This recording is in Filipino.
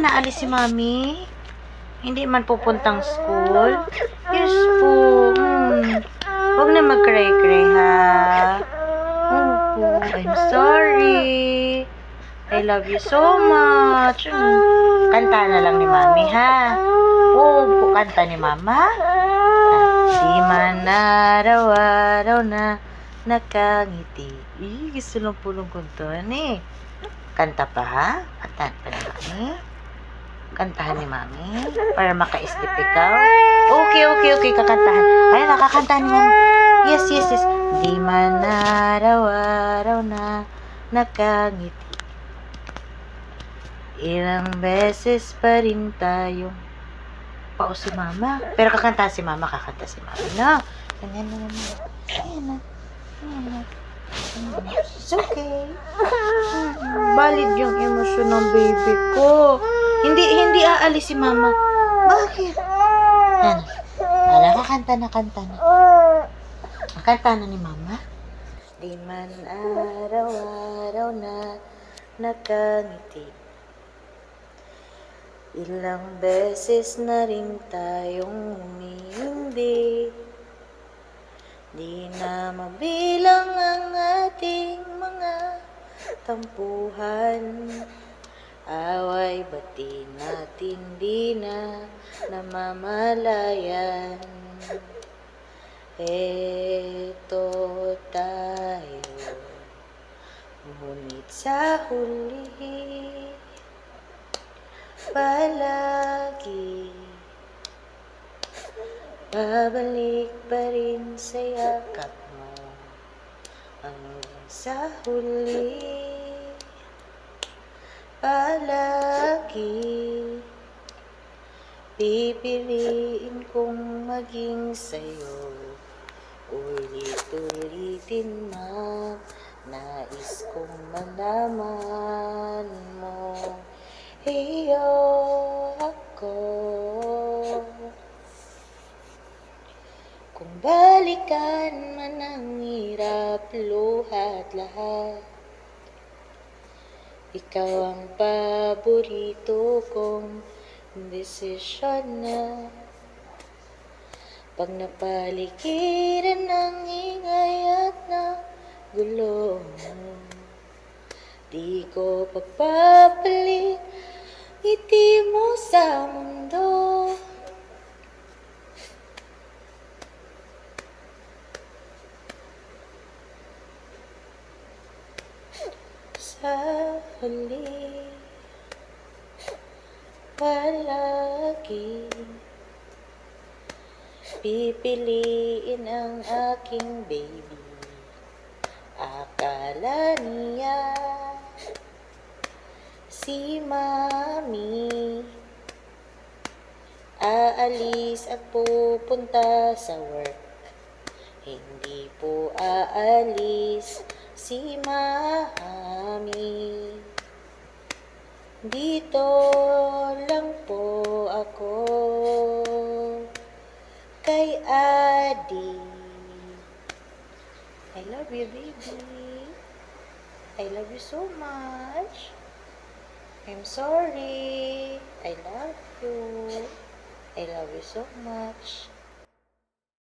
naman naalis si mami? Hindi man pupuntang school? Yes po. Hmm. Huwag na mag-cry-cry ha. Opo, I'm sorry. I love you so much. Hmm. Kanta na lang ni mami ha. Opo, kanta ni mama. Di man araw-araw na nakangiti. Ih, gusto lang po ng kuntuan eh. Kanta pa ha? Kantahan pa ni mami. Kantahan ni mami. Para makaislip ikaw. Okay, okay, okay. Kakantahan. Ay, nakakantahan ni mami. Yes, yes, yes. Di man araw-araw na nakangiti. Ilang beses pa rin tayo. Pao si mama. Pero kakanta si mama, kakanta si mama. No. Ganyan na naman. Ayan na. Ayan na. It's okay. Valid yung emosyon ng baby ko. Hindi, hindi aalis si mama. Bakit? Yan. Ala, kakanta na, kanta na. Kanta na ni mama. Di man araw-araw na nakangiti. Ilang beses na rin tayong umihindi. Di na mabilang ang ating mga tampuhan. Away bati natin di na namamalayan. Eto tayo, ngunit sa huli, palagi Babalik pa rin sa yakap mo Hanggang sa huli Palagi Pipiliin kong maging sa'yo. Ulit-ulitin man Nais kong malaman mo. Iyo ako. Kung balikan man ang hirap, luhat lahat Ikaw ang paborito kong desisyon na Pag napaligiran ng ingay at ng gulo Di ko pagpapalit ngiti mo sa mundo Sa huli. Palagi Pipiliin ang aking baby. Akala niya Si Mami. Aalis at pupunta sa work. Hindi po aalis si Mami Dito lang po ako Kay Adi I love you, baby. I love you so much. I'm sorry. I love you. I love you so much.